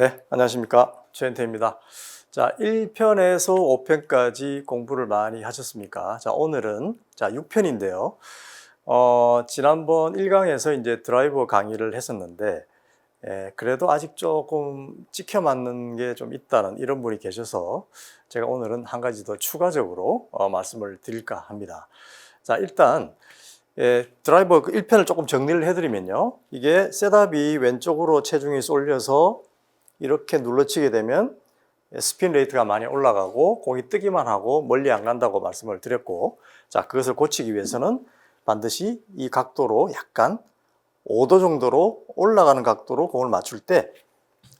네, 안녕하십니까. 최현태입니다. 자, 1편에서 5편까지 공부를 많이 하셨습니까? 자, 오늘은 자, 6편인데요. 어, 지난번 1강에서 이제 드라이버 강의를 했었는데, 예, 그래도 아직 조금 찍혀 맞는 게 좀 있다는 이런 분이 계셔서 제가 오늘은 한 가지 더 추가적으로 어, 말씀을 드릴까 합니다. 자, 일단 예, 드라이버 그 1편을 조금 정리를 해드리면요. 이게 셋업이 왼쪽으로 체중이 쏠려서 이렇게 눌러치게 되면 스핀 레이트가 많이 올라가고 공이 뜨기만 하고 멀리 안 간다고 말씀을 드렸고 자 그것을 고치기 위해서는 반드시 이 각도로 약간 5도 정도로 올라가는 각도로 공을 맞출 때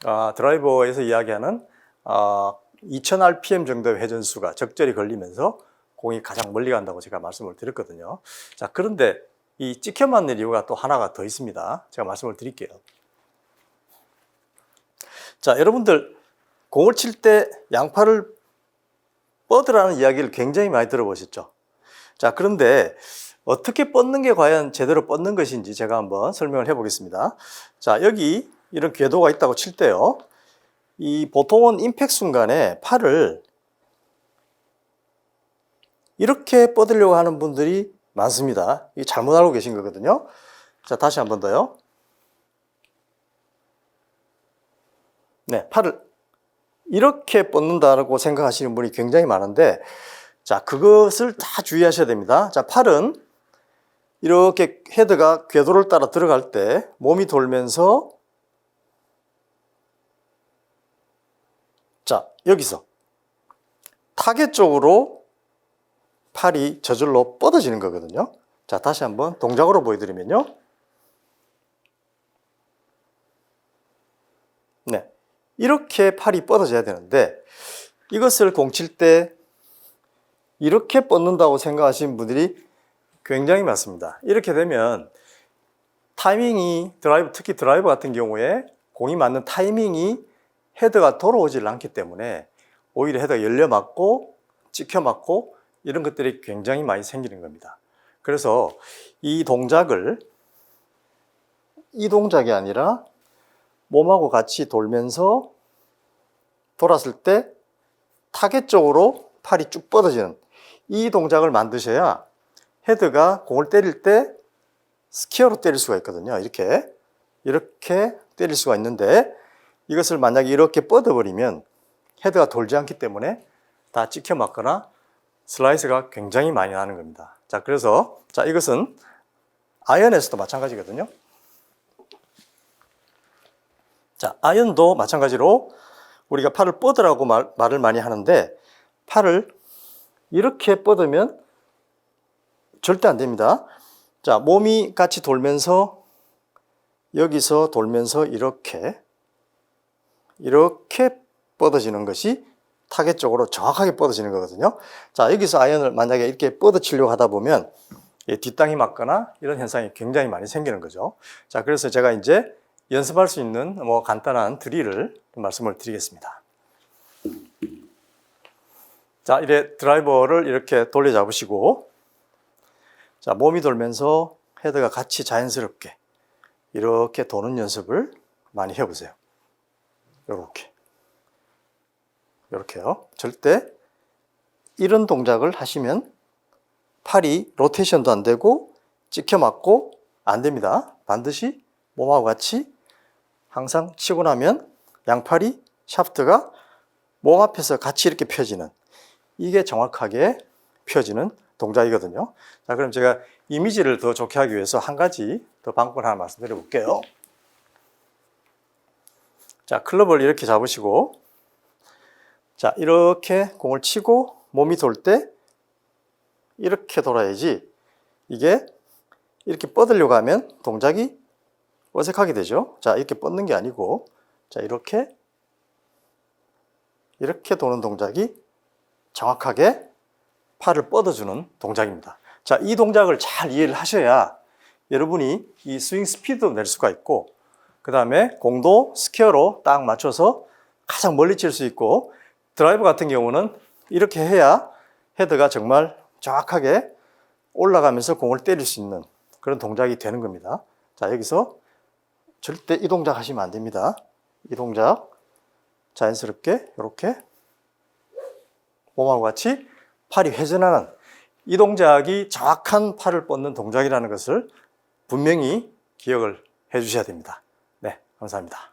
아, 드라이버에서 이야기하는 아, 2000rpm 정도의 회전수가 적절히 걸리면서 공이 가장 멀리 간다고 제가 말씀을 드렸거든요. 자 그런데 이 찍혀 맞는 이유가 또 하나가 더 있습니다. 제가 말씀을 드릴게요. 자, 여러분들 공을 칠 때 양팔을 뻗으라는 이야기를 굉장히 많이 들어보셨죠? 자, 그런데 어떻게 뻗는 게 과연 제대로 뻗는 것인지 제가 한번 설명을 해 보겠습니다. 자, 여기 이런 궤도가 있다고 칠 때요. 이 보통은 임팩 순간에 팔을 이렇게 뻗으려고 하는 분들이 많습니다. 이 잘못 알고 계신 거거든요. 자, 다시 한 번 더요. 네, 팔을 이렇게 뻗는다고 생각하시는 분이 굉장히 많은데, 자, 그것을 다 주의하셔야 됩니다. 자, 팔은 이렇게 헤드가 궤도를 따라 들어갈 때 몸이 돌면서, 자, 여기서 타겟 쪽으로 팔이 저절로 뻗어지는 거거든요. 자, 다시 한번 동작으로 보여드리면요. 네. 이렇게 팔이 뻗어져야 되는데 이것을 공칠 때 이렇게 뻗는다고 생각하시는 분들이 굉장히 많습니다. 이렇게 되면 타이밍이 드라이브 특히 드라이버 같은 경우에 공이 맞는 타이밍이 헤드가 돌아오질 않기 때문에 오히려 헤드가 열려 맞고 찍혀 맞고 이런 것들이 굉장히 많이 생기는 겁니다. 그래서 이 동작을 이 동작이 아니라 몸하고 같이 돌면서 돌았을 때 타겟 쪽으로 팔이 쭉 뻗어지는 이 동작을 만드셔야 헤드가 공을 때릴 때 스키어로 때릴 수가 있거든요. 이렇게 이렇게 때릴 수가 있는데 이것을 만약에 이렇게 뻗어버리면 헤드가 돌지 않기 때문에 다 찍혀 맞거나 슬라이스가 굉장히 많이 나는 겁니다. 자, 그래서 자 이것은 아이언에서도 마찬가지거든요. 자, 아이언도 마찬가지로 우리가 팔을 뻗으라고 말, 말을 많이 하는데 팔을 이렇게 뻗으면 절대 안 됩니다. 자, 몸이 같이 돌면서 여기서 돌면서 이렇게 이렇게 뻗어지는 것이 타겟 쪽으로 정확하게 뻗어지는 거거든요. 자, 여기서 아이언을 만약에 이렇게 뻗어치려고 하다 보면 뒷땅이 맞거나 이런 현상이 굉장히 많이 생기는 거죠. 자, 그래서 제가 이제 연습할 수 있는 뭐 간단한 드릴을 말씀을 드리겠습니다. 자, 이래 드라이버를 이렇게 돌려 잡으시고 자, 몸이 돌면서 헤드가 같이 자연스럽게 이렇게 도는 연습을 많이 해 보세요. 이렇게. 이렇게요. 절대 이런 동작을 하시면 팔이 로테이션도 안 되고 찍혀 맞고 안 됩니다. 반드시 몸하고 같이 항상 치고 나면 양팔이 샤프트가 몸 앞에서 같이 이렇게 펴지는 이게 정확하게 펴지는 동작이거든요. 자, 그럼 제가 이미지를 더 좋게 하기 위해서 한 가지 더 방법을 하나 말씀드려 볼게요. 자, 클럽을 이렇게 잡으시고 자, 이렇게 공을 치고 몸이 돌 때 이렇게 돌아야지 이게 이렇게 뻗으려고 하면 동작이 어색하게 되죠. 자, 이렇게 뻗는 게 아니고, 자, 이렇게, 이렇게 도는 동작이 정확하게 팔을 뻗어주는 동작입니다. 자, 이 동작을 잘 이해를 하셔야 여러분이 이 스윙 스피드도 낼 수가 있고, 그 다음에 공도 스퀘어로 딱 맞춰서 가장 멀리 칠 수 있고, 드라이브 같은 경우는 이렇게 해야 헤드가 정말 정확하게 올라가면서 공을 때릴 수 있는 그런 동작이 되는 겁니다. 자, 여기서 절대 이 동작 하시면 안 됩니다. 이 동작 자연스럽게 이렇게 몸하고 같이 팔이 회전하는 이 동작이 정확한 팔을 뻗는 동작이라는 것을 분명히 기억을 해 주셔야 됩니다. 네, 감사합니다.